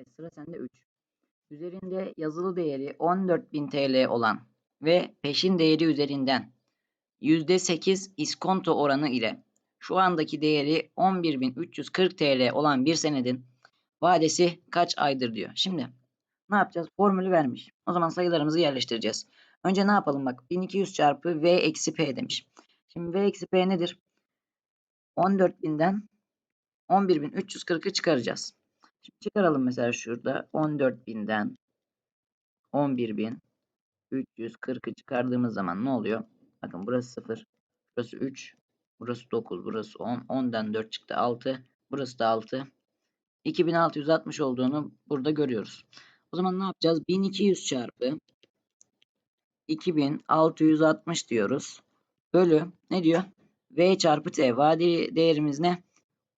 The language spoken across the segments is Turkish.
Evet sıra sende 3. Üzerinde yazılı değeri 14.000 TL olan ve peşin değeri üzerinden %8 iskonto oranı ile şu andaki değeri 11.340 TL olan bir senedin vadesi kaç aydır diyor. Şimdi ne yapacağız? Formülü vermiş. O zaman sayılarımızı yerleştireceğiz. Önce ne yapalım bak 1200 çarpı V eksi P demiş. Şimdi V eksi P nedir? 14.000'den 11.340'ı çıkaracağız. Çıkaralım mesela şurada 14.000'den 11.340'ı çıkardığımız zaman ne oluyor? Bakın burası 0, burası 3, burası 9, burası 10, 10'dan 4 çıktı 6, burası da 6. 2660 olduğunu burada görüyoruz. O zaman ne yapacağız? 1200 çarpı 2660 diyoruz. Bölü ne diyor? V çarpı T. Vade değerimiz ne?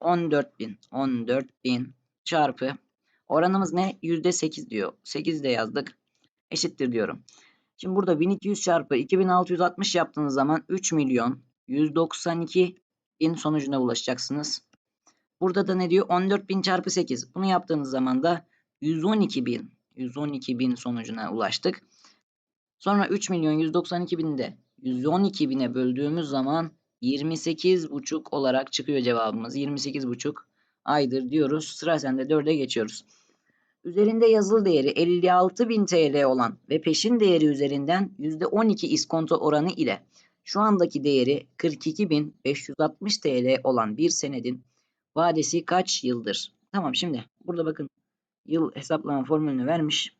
14.000. 14.000 çarpı oranımız ne? %8 diyor. 8 de yazdık. Eşittir diyorum. Şimdi burada 1200 çarpı 2660 yaptığınız zaman 3 milyon 192 bin sonucuna ulaşacaksınız. Burada da ne diyor? 14.000 çarpı 8. Bunu yaptığınız zaman da 112 bin 112 bin sonucuna ulaştık. Sonra 3 milyon 192 bini de 112 bine böldüğümüz zaman 28,5 olarak çıkıyor cevabımız. 28,5 aydır diyoruz. Sıra sende 4'e geçiyoruz. Üzerinde yazılı değeri 56.000 TL olan ve peşin değeri üzerinden %12 iskonto oranı ile şu andaki değeri 42.560 TL olan bir senedin vadesi kaç yıldır? Tamam şimdi burada bakın yıl hesaplama formülünü vermiş.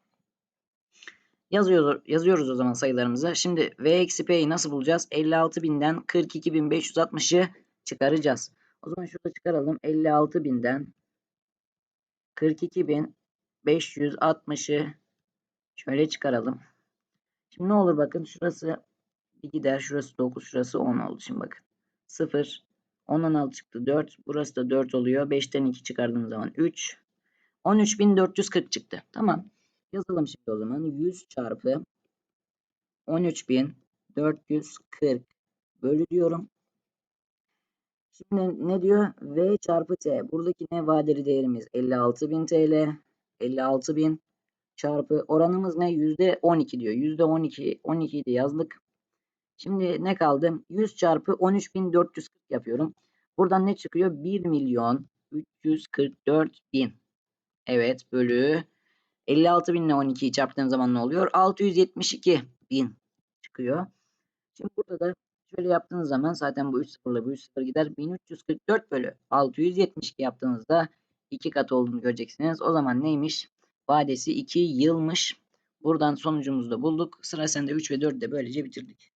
Yazıyoruz, yazıyoruz o zaman sayılarımızı. Şimdi V eksi P'yi nasıl bulacağız? 56.000'den 42.560'ı çıkaracağız. O zaman şurada çıkaralım. 56.000'den 42.560'ı şöyle çıkaralım. Şimdi ne olur bakın şurası bir gider. Şurası 9, şurası 10 oldu. Şimdi bakın. 0, 10'dan 6 çıktı 4. Burası da 4 oluyor. 5'ten 2 çıkardığım zaman 3. 13.440 çıktı. Tamam. Yazalım şimdi o zaman. 100 çarpı 13.440 bölü diyorum. Şimdi ne diyor? V çarpı T. Buradaki ne vadeli değerimiz? 56.000 TL. 56.000 çarpı oranımız ne? %12 diyor. %12. 12'yi de yazdık. Şimdi ne kaldı? 100 çarpı 13.440 yapıyorum. Buradan ne çıkıyor? 1 milyon 344 bin. Evet bölü 56 bin ile 12'yi çarptığım zaman ne oluyor? 672 bin çıkıyor. Şimdi burada da şöyle yaptığınız zaman zaten bu 3 sıfırla bu 3 sıfır gider. 1344 bölü 672 yaptığınızda 2 kat olduğunu göreceksiniz. O zaman neymiş? Vadesi 2 yılmış. Buradan sonucumuzu da bulduk. Sıra sende 3 ve 4 de böylece bitirdik.